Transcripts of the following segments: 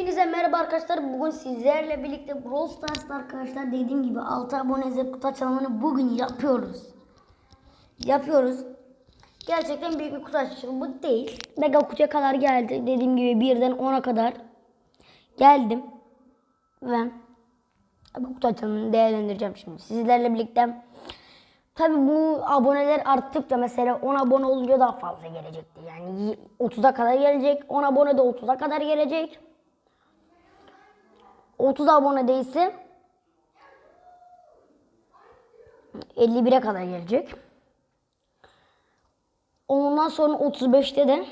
Hepinize merhaba arkadaşlar. Bugün sizlerle birlikte Brawl Stars'ta arkadaşlar dediğim gibi 6 abone kutu açılımını bugün yapıyoruz. Yapıyoruz. Gerçekten büyük bir kutu açılımı bu değil. Mega kutuya kadar geldi. Dediğim gibi birden 10'a kadar geldim. Ve bu kutu açılımını değerlendireceğim şimdi. Sizlerle birlikte Tabi bu aboneler arttıkça mesela 10 abone olunca daha fazla gelecekti. Yani 30'a kadar gelecek. 10 abone de 30'a kadar gelecek. 30 abone değilse 51'e kadar gelecek. Ondan sonra 35'te de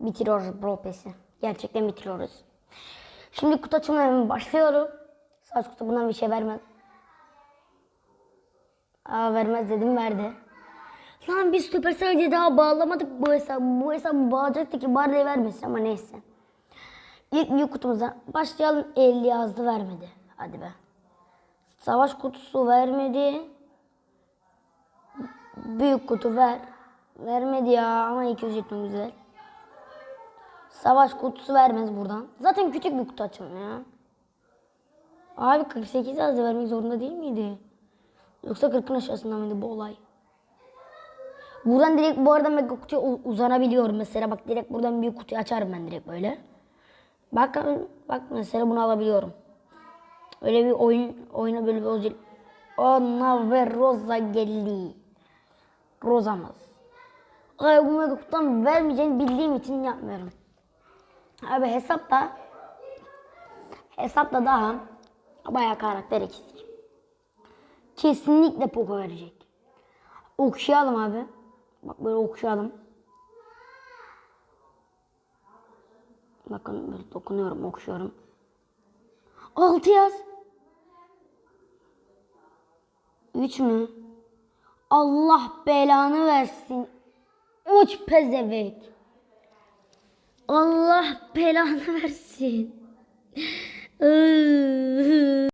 bitiriyoruz Brawl. Gerçekten bitiriyoruz. Şimdi kutu hemen başlıyorum. Saç kutu bundan bir şey vermez. Aa vermez dedim verdi. Lan biz Supercell'e daha bağlamadık bu hesabı. Bu hesabı bağlayacaktı ki bari vermesin ama neyse. İlk büyük kutumuza başlayalım. 50 yazdı vermedi. Hadi be. Savaş kutusu vermedi. Büyük kutu ver. Vermedi ya ama 200 jeton güzel. Savaş kutusu vermez buradan. Zaten küçük bir kutu açalım ya. Abi 48 yazdı vermek zorunda değil miydi? Yoksa 40'ın aşağısında mıydı bu olay? Buradan direkt bu arada mega kutuya uzanabiliyorum mesela. Bak direkt buradan büyük kutuyu açarım ben direkt böyle. Bak bak mesela bunu alabiliyorum. Öyle bir oyun oyuna böyle bir özel. Ona ve Rosa geldi. Rozamız. Ay bu mega kutudan vermeyeceğini bildiğim için yapmıyorum. Abi hesapta hesapta daha bayağı karakter eksik. Kesinlikle Poco verecek. Okşayalım abi. Bak böyle okşayalım. Bakın böyle dokunuyorum, okşuyorum. Altı yaz. Üç mü? Allah belanı versin. Uç pezevek. Allah belanı versin.